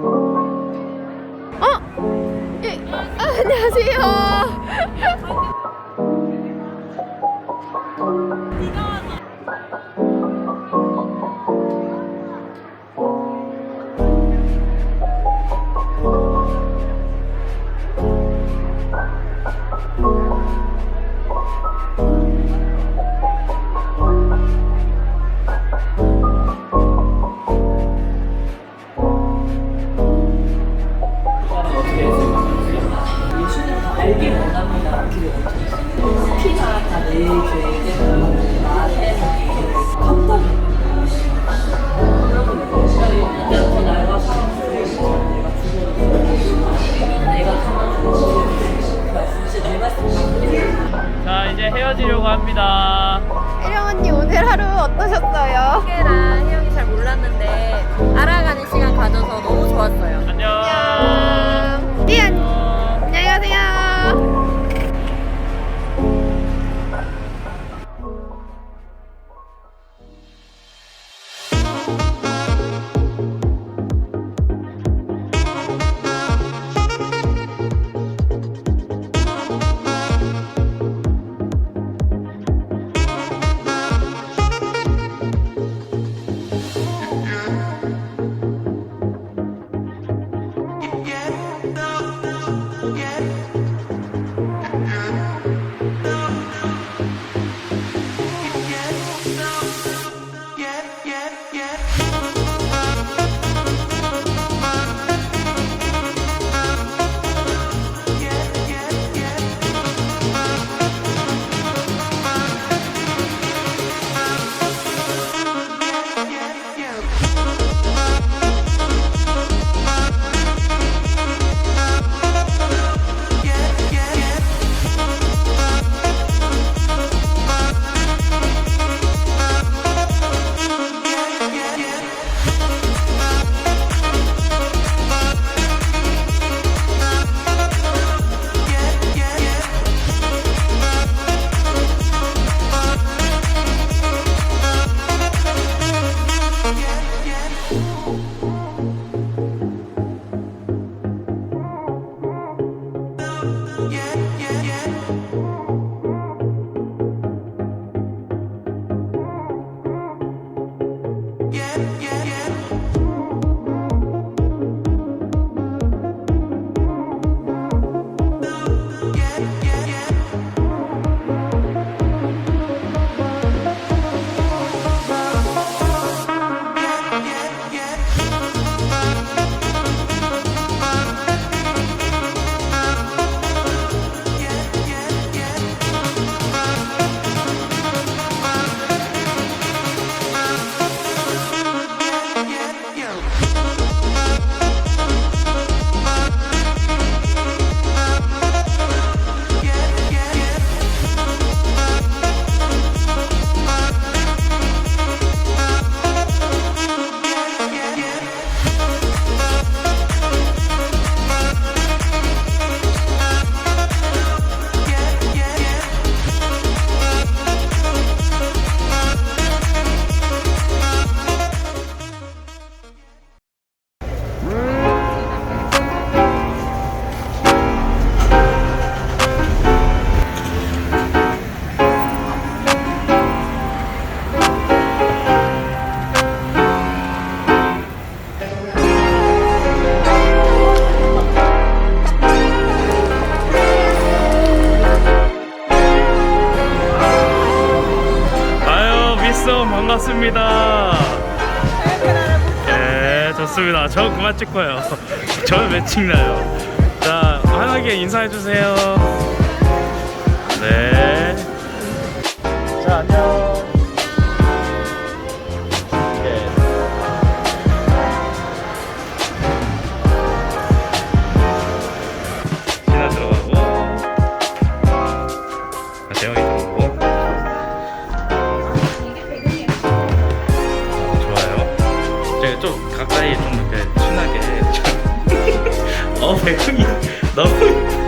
어? 예, 아, 안녕하세요. yeah, yeah. 좋습니다. 저 그만 찍고요. 저는 왜 찍나요? 자, 환하게 인사해주세요. 네. 자, 안녕. 가까이 좀 이렇게 친하게 어 배경이 너무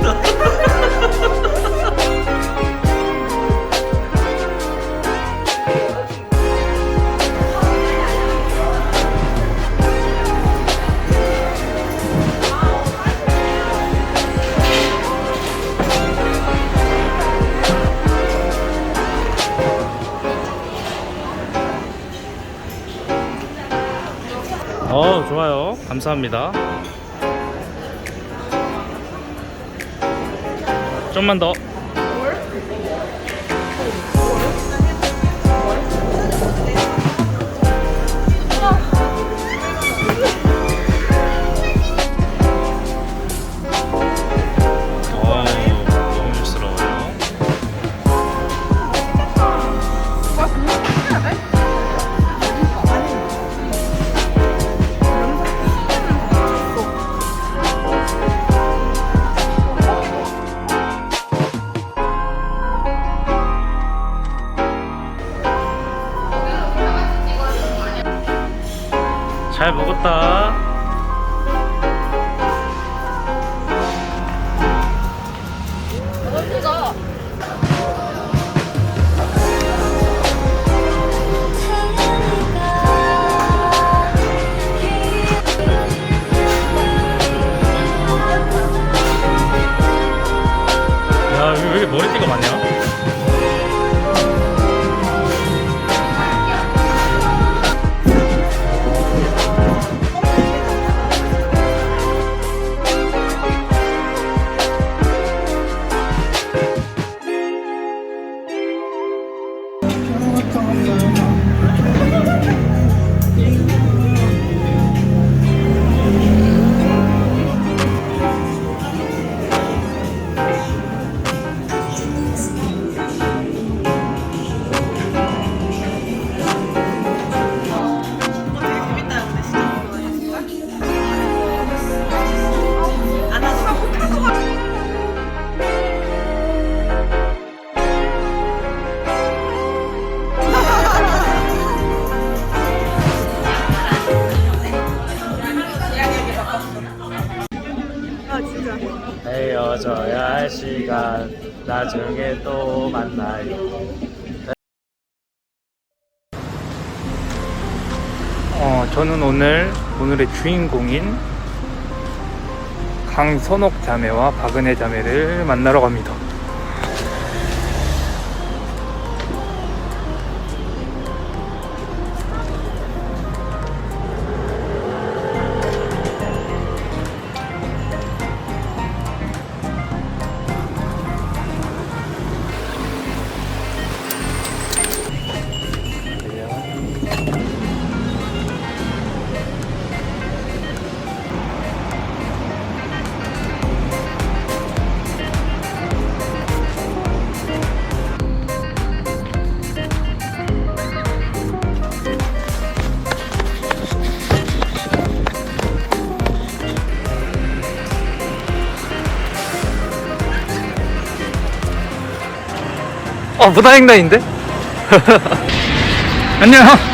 감사합니다. 좀만 더. 할 시간 나중에 또 만나요. 어, 저는 오늘 오늘의 주인공인 강선옥 자매와 박은혜 자매를 만나러 갑니다 무단횡단인데? 안녕.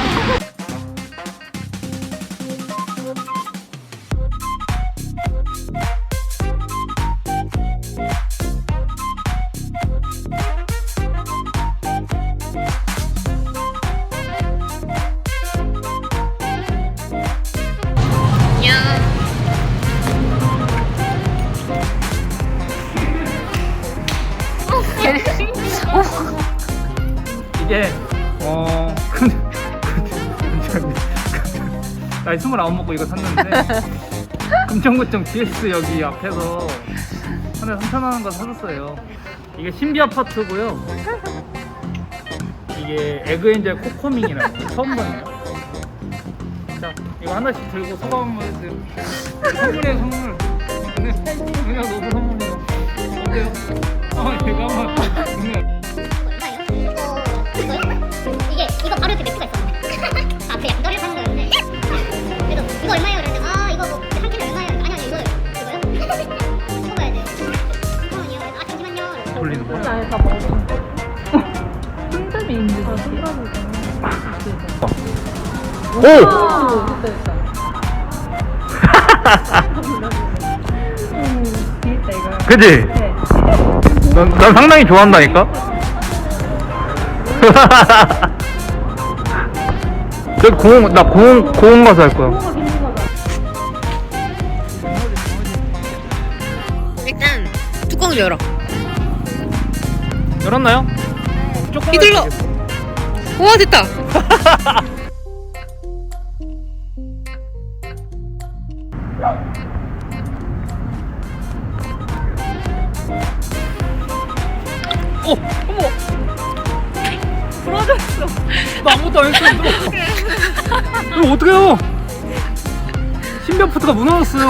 이게 어 근데 나이 스물아홉 먹고 이거 샀는데 금천구청 GS 여기 앞에서 한대 3천 원거 사줬어요. 이게 신비 아파트고요. 이게 에그엔젤 코코밍이라고 처음 보네요. 자 이거 하나씩 들고 소감 한번 해주세요. 선물이에요 선물. 오! 그지? 네. 난, 난 상당히 좋아한다니까? 저 공원, 나 공원, 공원 가서 할 거야. 일단 뚜껑을 열어. 열었나요? 조금 휘둘러. 우와 됐다. 아무것도 안 했어. 이거 어떡해요? 신변부터가 무너졌어요.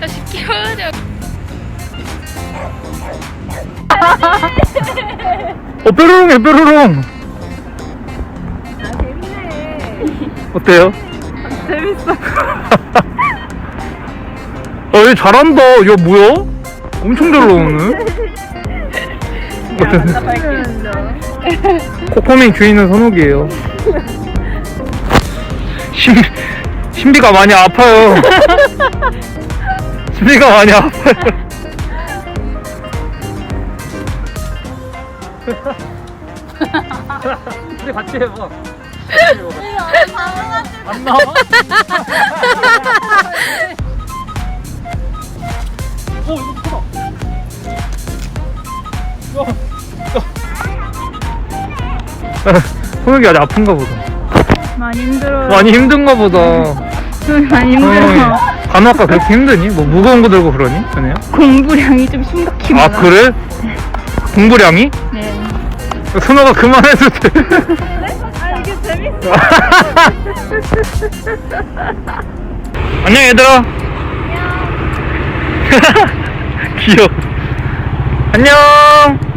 다시 끼워야 어, 뾰로롱해, 뾰로롱. 어때요? 재밌어. 어, 얘 잘한다. 야, 뭐야? 엄청 잘 나오네. 코코민 주인은 선욱이에요. 신, 신비가 많이 아파요. 신비가 많이 아파요. 우리 같이 해봐. 안 나와? 어, 이거 야. 선욱이 아직 아픈가 보다. 많이 힘들어요. 많이 힘든가 보다. 많이 선욱이 간호학과 그렇게 힘드니? 뭐 무거운 거 들고 그러니? 전에요? 공부량이 좀 심각히 아 그래? 공부량이? 네. 선호가 그만해도 돼. 아 이게 재밌어. 안녕 얘들아. 귀여워. 안녕.